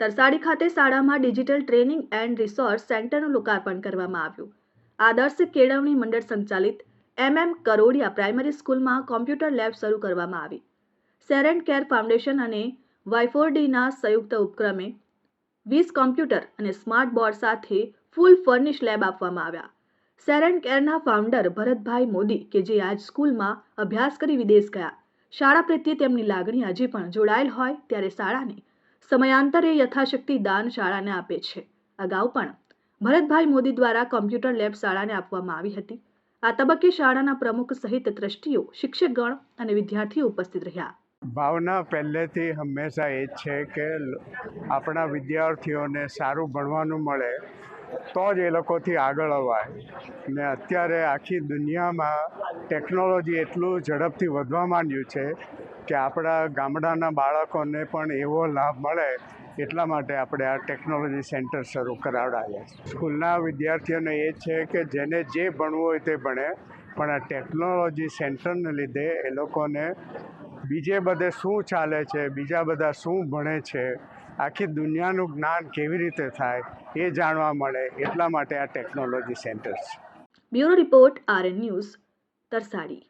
તરસાડી ખાતે શાળામાં digital training and resource સેન્ટરનું લોકાર્પણ કરવામાં આવ્યું. આદર્શ કેળવણી મંડળ સંચાલિત એમ એમ કરોડિયા પ્રાઇમરી સ્કૂલમાં કોમ્પ્યુટર લેબ શરૂ કરવામાં આવી. સેરેન્ટ કેર ફાઉન્ડેશન અને વાયફોરડીના સંયુક્ત ઉપક્રમે વીસ કોમ્પ્યુટર અને સ્માર્ટ બોર્ડ સાથે ફૂલ ફર્નિશ લેબ આપવામાં આવ્યા. સેરેન્ટ કેરના ફાઉન્ડર ભરતભાઈ મોદી, કે જે આજ સ્કૂલમાં અભ્યાસ કરી વિદેશ ગયા. શાળા પ્રત્યે તેમની લાગણી હજી પણ જોડાયેલ હોય ત્યારે શાળાને સમયાંતરે યથાશક્તિ દાન શાળાને આપે છે. અગાઉ પણ ભરતભાઈ મોદી દ્વારા કોમ્પ્યુટર લેબ શાળાને આપવામાં આવી હતી. આ તબક્કે શાળાના પ્રમુખ સહિત ટ્રસ્ટીઓ, શિક્ષકગણ અને વિદ્યાર્થીઓ ઉપસ્થિત રહ્યા. ભાવના પહેલેથી હંમેશા એ જ છે કે આપણા વિદ્યાર્થીઓને સારું ભણવાનું મળે તો જ એ લોકોથી આગળ અવાય. ને અત્યારે આખી દુનિયામાં ટેકનોલોજી એટલું ઝડપથી વધવા માંડ્યું છે કે આપણા ગામડાના બાળકોને પણ એવો લાભ મળે એટલા માટે આપણે આ ટેકનોલોજી સેન્ટર શરૂ કરાવડાવ્યા સ્કૂલના વિદ્યાર્થીઓને એ છે કે જેને જે ભણવું હોય તે ભણે, પણ આ ટેકનોલોજી સેન્ટરને લીધે એ લોકોને બીજે બધે શું ચાલે છે, બીજા બધા શું ભણે છે, આખી દુનિયાનું જ્ઞાન કેવી રીતે થાય એ જાણવા મળે એટલા માટે આ ટેકનોલોજી સેન્ટર છે. Bureau report RN news, Tarsadi.